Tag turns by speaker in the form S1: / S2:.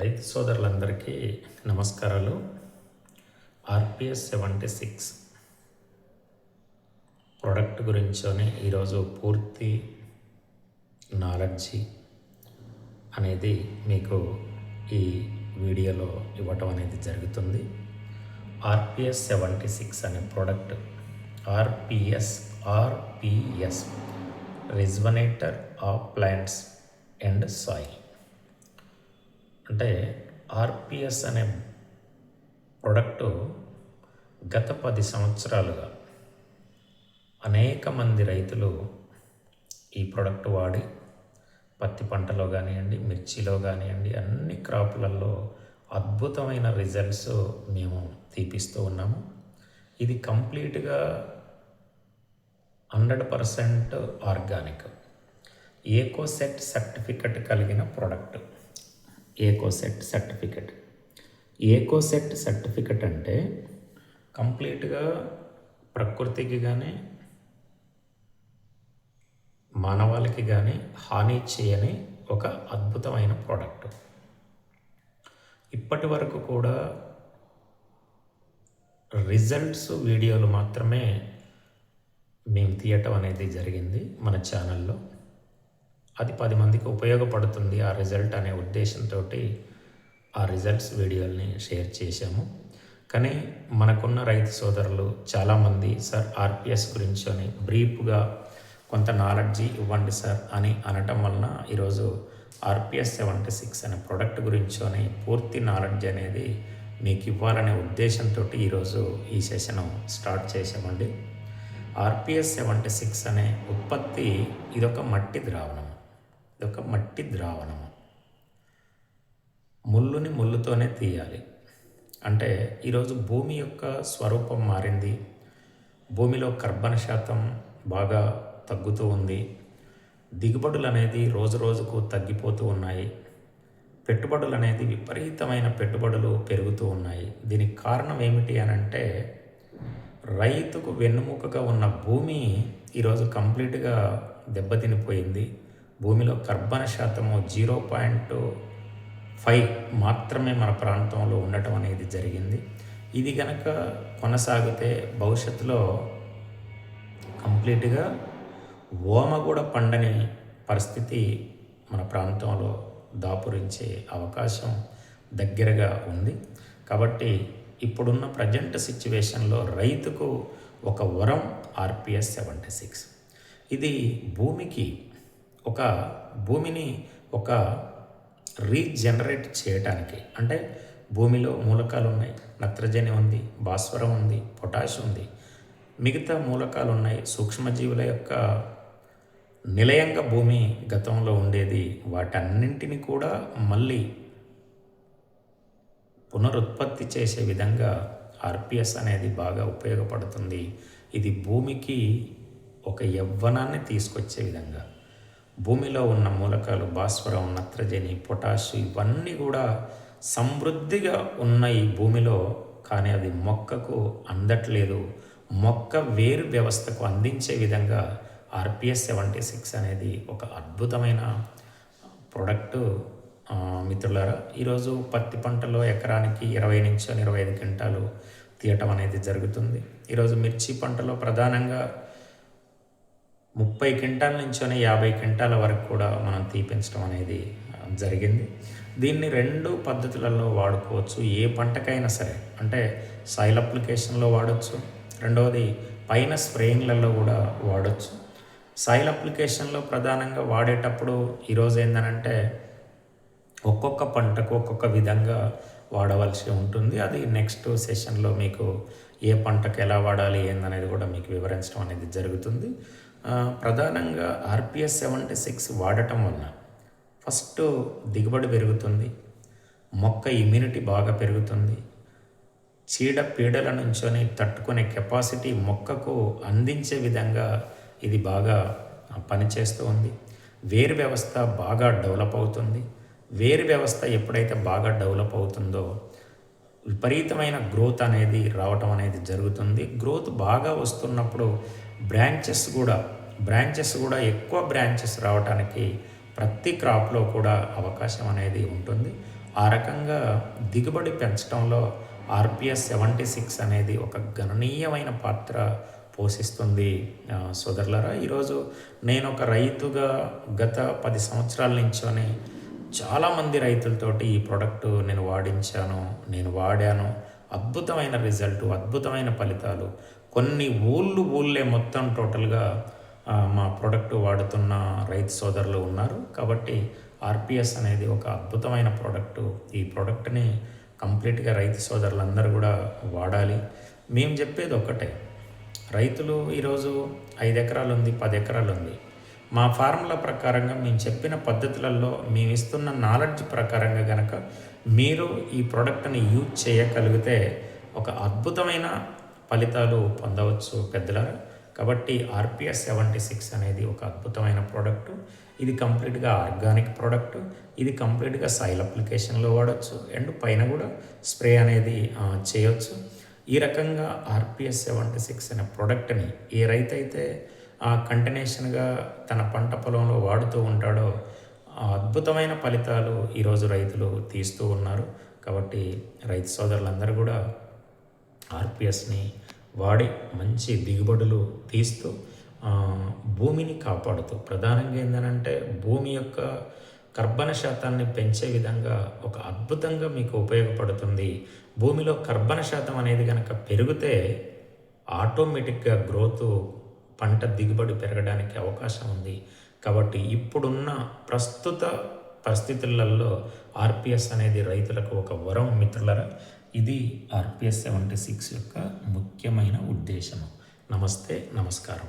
S1: రైతు సోదరులందరికీ నమస్కారాలు. ఆర్పిఎస్ సెవెంటీ సిక్స్ ప్రోడక్ట్ గురించోనే ఈరోజు పూర్తి నాలెడ్జి అనేది మీకు ఈ వీడియోలో ఇవ్వటం అనేది జరుగుతుంది. ఆర్పిఎస్ సెవెంటీ సిక్స్ అనే product RPS RPS rejuvenator of plants and soil. అంటే ఆర్పిఎస్ అనే ప్రోడక్టు గత పది సంవత్సరాలుగా అనేక మంది రైతులు ఈ ప్రోడక్ట్ వాడి పత్తి పంటలో కానివ్వండి మిర్చిలో కానివ్వండి అన్ని క్రాపులలో అద్భుతమైన రిజల్ట్స్ మేము తీపిస్తూ ఉన్నాము. ఇది కంప్లీట్గా hundred percent organic. Ecocert certificate కలిగిన product. Ecocert certificate. Ecocert certificate అంటే కంప్లీట్గా ప్రకృతికి కానీ మానవాళికి కానీ హాని చేయని ఒక అద్భుతమైన ప్రోడక్ట్. ఇప్పటి వరకు కూడా రిజల్ట్స్ వీడియోలు మాత్రమే మేము తీయటం అనేది జరిగింది మన ఛానల్లో. అది పది మందికి ఉపయోగపడుతుంది ఆ రిజల్ట్ అనే ఉద్దేశంతో ఆ రిజల్ట్స్ వీడియోల్ని షేర్ చేశాము. కానీ మనకున్న రైతు సోదరులు చాలామంది సార్ ఆర్పిఎస్ గురించి అని బ్రీఫ్గా కొంత నాలెడ్జి ఇవ్వండి సార్ అని అనటం వలన ఈరోజు ఆర్పిఎస్ సెవెంటీ సిక్స్ అనే ప్రోడక్ట్ గురించోని పూర్తి నాలెడ్జ్ అనేది మీకు ఇవ్వాలనే ఉద్దేశంతో ఈరోజు ఈ సెషన్ స్టార్ట్ చేసామండి ఆర్పిఎస్ సెవెంటీ సిక్స్ అనే ఉత్పత్తి ఇదొక మట్టి ద్రావణం. ఒక మట్టి ద్రావణము. ముళ్ళుని ముళ్ళుతోనే తీయాలి. అంటే ఈరోజు భూమి యొక్క స్వరూపం మారింది. భూమిలో కర్బన శాతం బాగా తగ్గుతూ ఉంది. దిగుబడులు అనేది రోజు రోజుకు తగ్గిపోతూ ఉన్నాయి. పెట్టుబడులు అనేది విపరీతమైన పెట్టుబడులు పెరుగుతూ ఉన్నాయి. దీనికి కారణం ఏమిటి అని అంటే రైతుకు వెన్నుముకగా ఉన్న భూమి ఈరోజు కంప్లీట్గా దెబ్బతినిపోయింది. భూమిలో కర్బన శాతము జీరో పాయింట్ ఫైవ్ మాత్రమే మన ప్రాంతంలో ఉండటం అనేది జరిగింది. ఇది కనుక కొనసాగితే భవిష్యత్తులో కంప్లీట్గా ఓమగూడ పండని పరిస్థితి మన ప్రాంతంలో దాపురించే అవకాశం దగ్గరగా ఉంది. కాబట్టి ఇప్పుడున్న ప్రజెంట్ సిచ్యువేషన్లో రైతుకు ఒక వరం ఆర్పిఎస్ సెవెంటీ సిక్స్. ఇది భూమికి ఒక భూమిని ఒక రీజనరేట్ చేయటానికి అంటే భూమిలో మూలకాలు ఉన్నాయి నత్రజని ఉంది భాస్వరం ఉంది పొటాష్ ఉంది మిగతా మూలకాలు ఉన్నాయి సూక్ష్మజీవుల యొక్క నిలయంగా భూమి గతంలో ఉండేది వాటన్నింటిని కూడా మళ్ళీ పునరుత్పత్తి చేసే విధంగా ఆర్పిఎస్ అనేది బాగా ఉపయోగపడుతుంది. ఇది భూమికి ఒక యవ్వనాన్ని తీసుకొచ్చే విధంగా. భూమిలో ఉన్న మూలకాలు భాస్వరం నత్రజని పొటాష్ ఇవన్నీ కూడా సమృద్ధిగా ఉన్న ఈ భూమిలో కానీ అది మొక్కకు అందట్లేదు. మొక్క వేరు వ్యవస్థకు అందించే విధంగా ఆర్పిఎస్ సెవెంటీ సిక్స్ అనేది ఒక అద్భుతమైన ప్రోడక్ట్. మిత్రులారా ఈరోజు పత్తి పంటలో ఎకరానికి ఇరవై నుంచి ఇరవై ఐదు క్వింటాలు తీయటం అనేది జరుగుతుంది. ఈరోజు మిర్చి పంటలో ప్రధానంగా ముప్పై క్వింటాల నుంచి యాభై క్వింటాల వరకు కూడా మనం తీపించడం అనేది జరిగింది. దీన్ని రెండు పద్ధతులలో వాడుకోవచ్చు. ఏ పంటకైనా సరే అంటే సాయిల్ అప్లికేషన్లో వాడచ్చు. రెండవది పైన స్ప్రేయింగ్లలో కూడా వాడచ్చు. సాయిల్ అప్లికేషన్లో ప్రధానంగా వాడేటప్పుడు ఈరోజు ఏంటంటే ఒక్కొక్క పంటకు ఒక్కొక్క విధంగా వాడవలసి ఉంటుంది. అది నెక్స్ట్ సెషన్లో మీకు ఏ పంటకు ఎలా వాడాలి ఏందనేది కూడా మీకు వివరించడం అనేది జరుగుతుంది. ప్రధానంగా ఆర్పిఎస్ సెవెంటీ సిక్స్ వాడటం వలన ఫస్ట్ దిగుబడి పెరుగుతుంది మొక్క ఇమ్యూనిటీ బాగా పెరుగుతుంది చీడ పీడల నుంచొని తట్టుకునే కెపాసిటీ మొక్కకు అందించే విధంగా ఇది బాగా పనిచేస్తూ ఉంది. వేరు వ్యవస్థ బాగా డెవలప్ అవుతుంది. వేరు వ్యవస్థ ఎప్పుడైతే బాగా డెవలప్ అవుతుందో విపరీతమైన గ్రోత్ అనేది రావటం అనేది జరుగుతుంది. గ్రోత్ బాగా వస్తున్నప్పుడు బ్రాంచెస్ కూడా బ్రాంచెస్ కూడా ఎక్కువ బ్రాంచెస్ రావడానికి ప్రతి క్రాప్లో కూడా అవకాశం అనేది ఉంటుంది. ఆ రకంగా దిగుబడి పెంచడంలో ఆర్పిఎస్ సెవెంటీ సిక్స్ అనేది ఒక గణనీయమైన పాత్ర పోషిస్తుంది సోదరులరా. ఈరోజు నేను ఒక రైతుగా గత పది సంవత్సరాల నుంచోని చాలామంది రైతులతోటి ఈ ప్రోడక్ట్ నేను వాడించాను నేను వాడాను. అద్భుతమైన రిజల్ట్ అద్భుతమైన ఫలితాలు. కొన్ని ఊళ్ళు ఊళ్ళే మొత్తం టోటల్గా మా ప్రోడక్ట్ వాడుతున్న రైతు సోదరులు ఉన్నారు. కాబట్టి ఆర్పిఎస్ అనేది ఒక అద్భుతమైన ప్రోడక్ట్. ఈ ప్రోడక్ట్ని కంప్లీట్గా రైతు సోదరులందరూ కూడా వాడాలి. మేము చెప్పేది ఒకటే రైతులు ఈరోజు ఐదు ఎకరాలు ఉంది పది ఎకరాలు ఉంది మా ఫార్ములా ప్రకారంగా మేము చెప్పిన పద్ధతులలో మేము ఇస్తున్న నాలెడ్జ్ ప్రకారంగా కనుక మీరు ఈ ప్రోడక్ట్ని యూజ్ చేయగలిగితే ఒక అద్భుతమైన ఫలితాలు పొందవచ్చు పెద్దలారా. కాబట్టి ఆర్పిఎస్ సెవెంటీ సిక్స్ అనేది ఒక అద్భుతమైన ప్రోడక్ట్. ఇది కంప్లీట్గా ఆర్గానిక్ ప్రోడక్ట్. ఇది కంప్లీట్గా సాయిల్ అప్లికేషన్లో వాడచ్చు. అండ్ పైన కూడా స్ప్రే అనేది చేయొచ్చు. ఈ రకంగా ఆర్పిఎస్ సెవెంటీ సిక్స్ అనే ప్రోడక్ట్ని ఏ రైతు అయితే కంటిన్యూషన్గా తన పంట పొలంలో వాడుతూ ఉంటాడో అద్భుతమైన ఫలితాలు ఈరోజు రైతులు తీస్తూ ఉన్నారు. కాబట్టి రైతు సోదరులందరూ కూడా ఆర్పిఎస్ని వాడి మంచి దిగుబడులు తీస్తూ భూమిని కాపాడుతూ. ప్రధానంగా ఏంటంటే భూమి యొక్క కర్బన శాతాన్ని పెంచే విధంగా ఒక అద్భుతంగా మీకు ఉపయోగపడుతుంది. భూమిలో కర్బన శాతం అనేది కనుక పెరిగితే ఆటోమేటిక్గా గ్రోత్ పంట దిగుబడి పెరగడానికి అవకాశం ఉంది. కాబట్టి ఇప్పుడున్న ప్రస్తుత పరిస్థితులలో ఆర్పిఎస్ అనేది రైతులకు ఒక వరం మిత్రులరా. ఇది ఆర్పిఎస్ సెవెంటీ సిక్స్ యొక్క ముఖ్యమైన ఉద్దేశము. నమస్తే నమస్కారం